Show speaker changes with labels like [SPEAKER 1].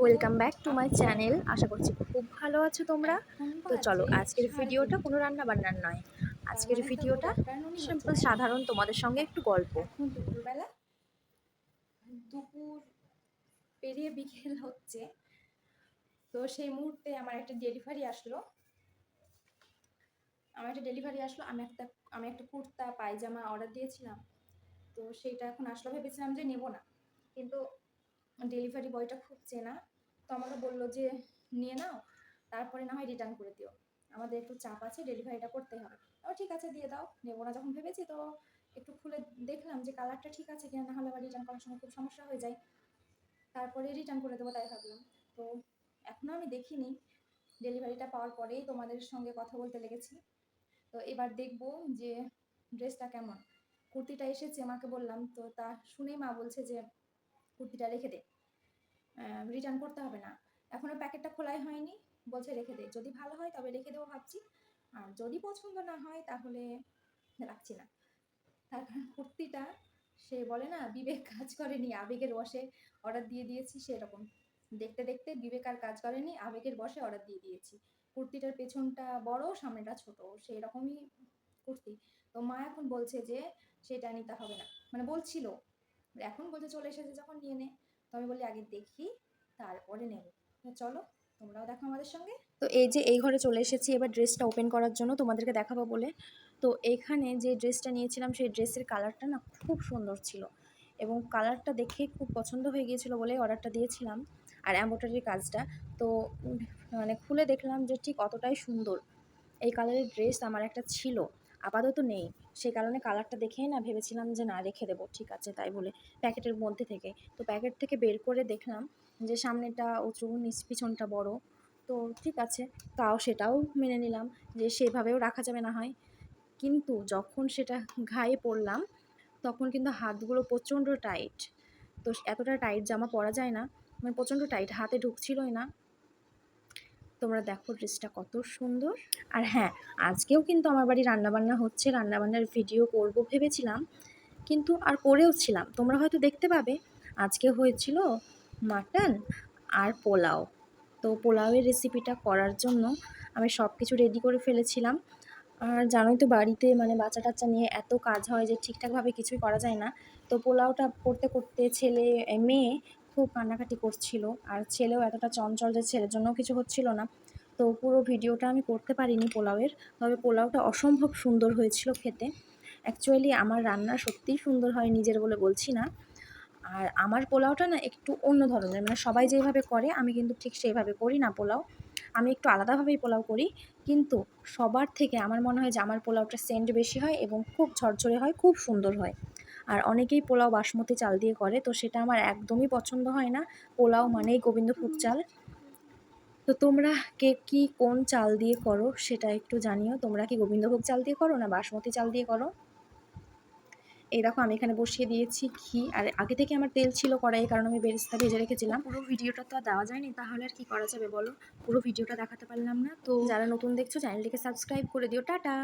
[SPEAKER 1] Welcome back to my channel আশা করছি খুব ভালো আছো তোমরা। তো চলো, আজকের ভিডিওটা কোনো রান্না বান্নার নয়। আজকের ভিডিওটা সিম্পল সাধারণ তোমাদের সঙ্গে একটু গল্প।
[SPEAKER 2] দুপুরবেলা দুপুর পেরিয়ে বিকেল হচ্ছে, তো সেই মুহূর্তে আমার একটা ডেলিভারি আসলো। আমার একটা ডেলিভারি আসলো, আমি একটা আমি একটা কুর্তা, পায়জামা অর্ডার দিয়েছিলাম, তো সেইটা এখন আসলো। ভেবেছিলাম যে নেব না, কিন্তু ডেলিভারি বয়টা খুব চেনা। তো আমাকে বলল যে, নিয়ে নাও, তারপরে না হয় রিটার্ন করে দিও। আমাদের একটু চাপ আছে, ডেলিভারিটা করতে হবে। ও ঠিক আছে, দিয়ে দাও। নেব না যখন ভেবেছি, তো একটু খুলে দেখলাম যে কালারটা ঠিক আছে কিনা, না হলে আবার রিটার্ন করার সময় খুব সমস্যা হয়ে যায়। তারপরে রিটার্ন করে দেবো তাই ভাবলাম। তো এখনও আমি দেখিনি। ডেলিভারিটা পাওয়ার পরেই তোমাদের সঙ্গে কথা বলতে লেগেছি। তো এবার দেখব যে ড্রেসটা কেমন। কুর্তিটা এসেছে, মাকে বললাম। তো তা শুনেই মা বলছে যে কুর্তিটা রেখে দে। রিটার্ন করতে হবে না। এখনও প্যাকেটটা খোলাই হয়নি। বলছে রেখে দে। যদি ভালো হয় তবে রেখে দেবো ভাবছি। আর যদি পছন্দ না হয় তাহলে রাখছি না। তার কারণ কুর্তিটা, সে বলে না, বিবেক কাজ করেনি, আবেগের বসে অর্ডার দিয়ে দিয়েছি সেরকম। দেখতে দেখতে বিবেক আর কাজ করেনি, আবেগের বসে অর্ডার দিয়ে দিয়েছি। কুর্তিটার পেছনটা বড়, সামনেটা ছোট সেই রকমই কুর্তি। তো মা এখন বলছে যে সেটা নিতে হবে না। মানে বলছিল এখন বলছে চলে এসেছে যখন নিয়ে নে। তো আমি বলি, আগে দেখি, তারপরে নেব। চলো, তোমরাও দেখো আমাদের সঙ্গে।
[SPEAKER 1] তো এই যে এই ঘরে চলে এসেছি, এবার ড্রেসটা ওপেন করার জন্য তোমাদেরকে দেখাবো বলে। তো এখানে যে ড্রেসটা নিয়েছিলাম, সেই ড্রেসের কালারটা না খুব সুন্দর ছিল এবং কালারটা দেখে খুব পছন্দ হয়ে গিয়েছিল বলে অর্ডারটা দিয়েছিলাম আর অ্যাম্বোটারির কাজটা। তো মানে খুলে দেখলাম যে ঠিক অতটাই সুন্দর। এই কালারের ড্রেস আমার একটা ছিল। আপাতত নেই। সেই কারণে কালারটা দেখেই না ভেবেছিলাম যে না, রেখে দেবো। ঠিক আছে, তাই বলে প্যাকেটের মধ্যে থেকে। তো প্যাকেট থেকে বের করে দেখলাম যে সামনেটা উঁচু, নিচ পিছনটা বড়। তো ঠিক আছে, তাও সেটাও মেনে নিলাম যে সেভাবেও রাখা যাবে না হয়। কিন্তু যখন সেটা ঘায়ে পড়লাম, তখন কিন্তু হাতগুলো প্রচণ্ড টাইট তো এতটা টাইট জামা পরা যায় না। মানে প্রচণ্ড টাইট হাতে ঢুকছিলই না। তোমরা দেখো ড্রেসটা কত সুন্দর। আর হ্যাঁ আজকেও কিন্তু আমার বাড়ি রান্নাবান্না হচ্ছে, রান্নাবান্নার ভিডিও করব ভেবেছিলাম, কিন্তু আর করেও ছিলাম। তোমরা হয়তো দেখতে পাবে, আজকে হয়েছিল মাটন আর পোলাও। তো পোলাওয়ের রেসিপিটা করার জন্য আমি সব কিছু রেডি করে ফেলেছিলাম। আর জানোই তো বাড়িতে মানে বাচ্চা টাচ্চা নিয়ে এত কাজ হয় যে ঠিকঠাকভাবে কিছুই করা যায় না। তো পোলাওটা করতে করতে ছেলে, মেয়ে খুব কান্নাকাটি করছিল। আর ছেলেও এতটা চঞ্চল যে ছেলের জন্যও কিছু হচ্ছিল না। তো পুরো ভিডিওটা আমি করতে পারিনি পোলাওয়ের। তবে পোলাওটা অসম্ভব সুন্দর হয়েছিল খেতে। অ্যাকচুয়ালি আমার রান্না সত্যিই সুন্দর হয় নিজের বলে বলছি না। আর আমার পোলাওটা না একটু অন্য ধরনের। মানে সবাই যেভাবে করে, আমি কিন্তু ঠিক সেইভাবে করি না পোলাও। আমি একটু আলাদাভাবেই পোলাও করি। কিন্তু সবার থেকে আমার মনে হয় যে আমার পোলাওটা সেন্ট বেশি হয় এবং খুব ঝরঝরে হয়, খুব সুন্দর হয়। আর অনেকেই পোলাও বাসমতি চাল দিয়ে করে তো সেটা আমার একদমই পছন্দ হয় না। পোলাও মানেই গোবিন্দভোগ চাল। তো তোমরা কে কী কোন চাল দিয়ে করো সেটা একটু জানিও। তোমরা কি গোবিন্দভোগ চাল দিয়ে করো না বাসমতি চাল দিয়ে করো? এই দেখো আমি এখানে বসিয়ে দিয়েছি ঘি। আর আগে থেকে আমার তেল ছিল কড়াই কারণ আমি বেরেস্তা ভেজে রেখেছিলাম। পুরো ভিডিওটা তো আর দেওয়া যায়নি তাহলে আর কি করা যাবে বলো? পুরো ভিডিওটা দেখাতে পারলাম না। তো যারা নতুন দেখছ চ্যানেলটিকে সাবস্ক্রাইব করে দিও। টাটা!